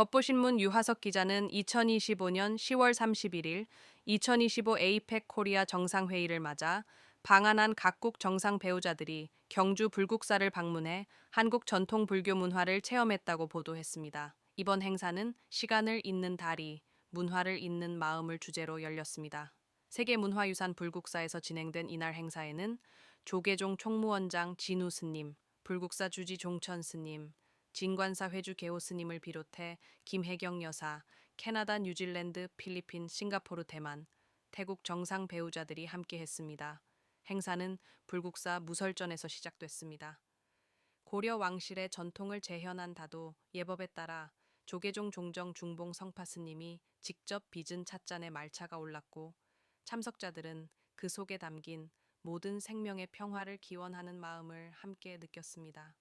법보신문 유하석 기자는 2025년 10월 31일 2025 에이펙 코리아 정상회의를 맞아 방한한 각국 정상 배우자들이 경주 불국사를 방문해 한국 전통 불교 문화를 체험했다고 보도했습니다. 이번 행사는 시간을 잇는 다리, 문화를 잇는 마음을 주제로 열렸습니다. 세계문화유산 불국사에서 진행된 이날 행사에는 조계종 총무원장 진우 스님, 불국사 주지 종천 스님, 진관사 회주 개호 스님을 비롯해 김혜경 여사, 캐나다, 뉴질랜드, 필리핀, 싱가포르, 대만, 태국 정상 배우자들이 함께했습니다. 행사는 불국사 무설전에서 시작됐습니다. 고려 왕실의 전통을 재현한 다도 예법에 따라 조계종 종정 중봉 성파 스님이 직접 빚은 찻잔에 말차가 올랐고 참석자들은 그 속에 담긴 모든 생명의 평화를 기원하는 마음을 함께 느꼈습니다.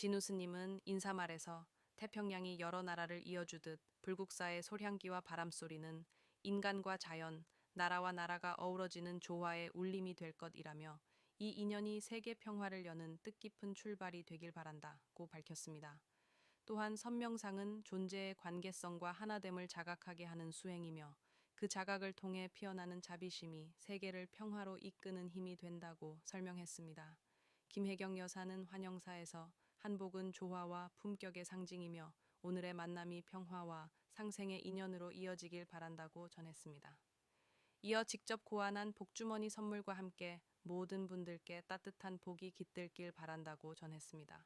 진우 스님은 인사말에서 태평양이 여러 나라를 이어주듯 불국사의 소량기와 바람소리는 인간과 자연, 나라와 나라가 어우러지는 조화의 울림이 될 것이라며 이 인연이 세계 평화를 여는 뜻깊은 출발이 되길 바란다고 밝혔습니다. 또한 선명상은 존재의 관계성과 하나됨을 자각하게 하는 수행이며 그 자각을 통해 피어나는 자비심이 세계를 평화로 이끄는 힘이 된다고 설명했습니다. 김혜경 여사는 환영사에서 한복은 조화와 품격의 상징이며 오늘의 만남이 평화와 상생의 인연으로 이어지길 바란다고 전했습니다. 이어 직접 고안한 복주머니 선물과 함께 모든 분들께 따뜻한 복이 깃들길 바란다고 전했습니다.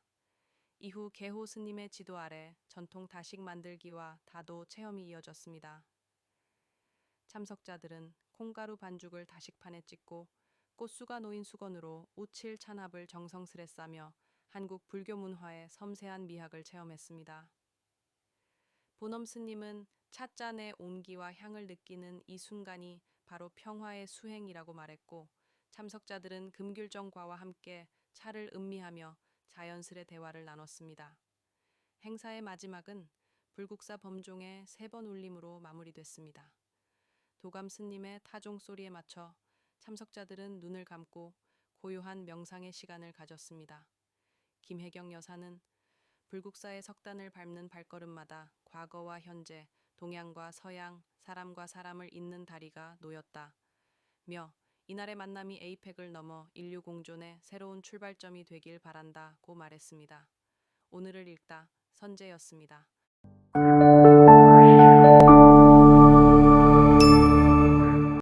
이후 개호 스님의 지도 아래 전통 다식 만들기와 다도 체험이 이어졌습니다. 참석자들은 콩가루 반죽을 다식판에 찍고 꽃수가 놓인 수건으로 우칠 찬합을 정성스레 싸며 한국 불교 문화의 섬세한 미학을 체험했습니다. 보넘 스님은 찻잔의 온기와 향을 느끼는 이 순간이 바로 평화의 수행이라고 말했고 참석자들은 금귤정과와 함께 차를 음미하며 자연스레 대화를 나눴습니다. 행사의 마지막은 불국사 범종의 세 번 울림으로 마무리됐습니다. 도감 스님의 타종 소리에 맞춰 참석자들은 눈을 감고 고요한 명상의 시간을 가졌습니다. 김혜경 여사는 불국사의 석단을 밟는 발걸음마다 과거와 현재, 동양과 서양, 사람과 사람을 잇는 다리가 놓였다. 며 이날의 만남이 에이펙을 넘어 인류 공존의 새로운 출발점이 되길 바란다고 말했습니다. 오늘을 읽다 선재였습니다.